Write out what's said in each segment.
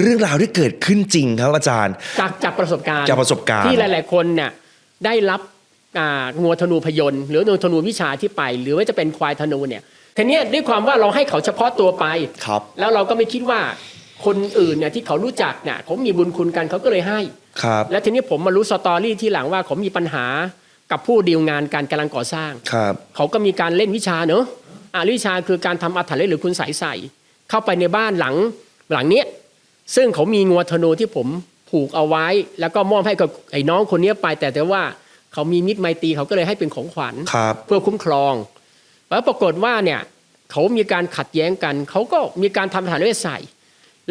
เรื่องราวที่เกิดขึ้นจริงครับอาจารย์ จากจากประสบการณ์จากประสบการณ์ที่หลาย ๆ คนเนี่ยได้รับอ่างัวธนูพยนต์หรืองัวธนูวิชาที่ไป หรือว่าจะเป็นควายธนูเนี่ยทีเนี้ยด้วยความว่าเราให้เขาเฉพาะตัวไปครับ แล้วเราก็ไม่คิดว่าคนอื่นเนี่ยที่เขารู้จักเนี่ยเขามีบุญคุณกันเขาก็เลยให้ครับ แล้วทีนี้ผมมารู้สตอรี่ที่หลังว่าเขามีปัญหากับผู้ดีลงานการกำลังก่อสร้างครับเขาก็มีการเล่นวิชาเนอะอ่าวิชาคือการทำอัฐิหรือคุณใสยใส่เข้าไปในบ้านหลังหลังเนี้ย ซึ่งเขามีงัวธนูที่ผมผูกเอาไว้ แล้วก็มอบให้กับไอ้น้องคนเนี้ยไป แต่แต่ว่าเขามีมิตรไมตรีเขาก็เลยให้เป็นของขวัญครับเพื่อคุ้มครองแล้วปรากฏว่าเนี่ยเขามีการขัดแย้งกัน เขาก็มีการทำฐานเวทใส่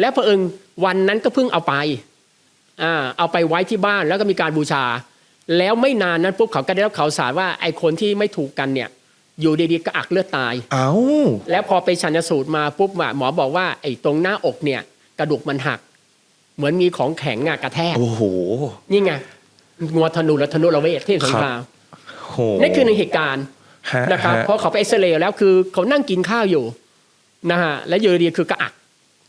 แล้วเผอิญวันนั้นก็เพิ่งเอาไปอ่าเอาไปไว้ที่บ้านแล้วก็มีการบูชา แล้วไม่นานนั้นปุ๊บเขาก็ได้รับข่าวสารว่าไอ้คนที่ไม่ถูกกันเนี่ยอยู่ดีๆก็อักเลือดตาย เอ้าแล้วพอไปชันสูตรมาปุ๊บว่าหมอบอกว่าไอ้ตรงหน้าอกเนี่ย กระดูกมันหัก เหมือนมีของแข็งอะกระแทกโอ้โหนี่ไงงัวธนูและธนูระเวทที่สงครามโหนี่คือในงเหตุการณ์ฮนะครับฮเพราะเขาไปเอ็กซเรย์แล้วคือเขานั่งกินข้าวอยู่นะฮะแล้วอยู่ดีๆคือกระอัก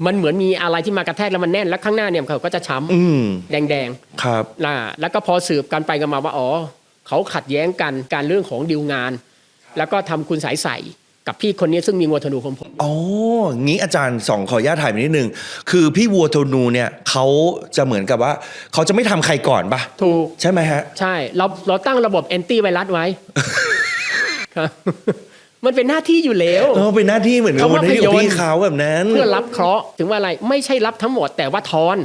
มันเหมือนมีอะไรที่มากระแทกแล้วมันแน่นแล้วข้างหน้าเนี่ยเขาก็จะช้อืมำแดงครับๆนะแล้วก็พอสืบกันไปกันมาว่าอ๋อเขาขัดแย้งกันการเรื่องของดีลงาน แล้วก็ทำคุณสายใส กับพี่คนนี้ซึ่งมีงัวธนูของผมอ๋องี้อาจารย์สองขออนุญาตถ่ายไปนิดนึง คือพี่วัวโทนูเนี่ยเขาจะเหมือนกับว่าเขาจะไม่ทำใครก่อนปะถูกใช่ไหมฮะ ใช่ เราเราตั้งระบบแอนตี้ไวรัสไว้ครับมันเป็นหน้าที่อยู่แล้วเออเป็นหน้าที่เหมือนกับเขาหน้าที่ของภาพยนตร์พี่เขาแบบนั้น เพื่อรับเคราะห์ถึงว่าอะไรไม่ใช่รับทั้งหมดแต่ว่าทอน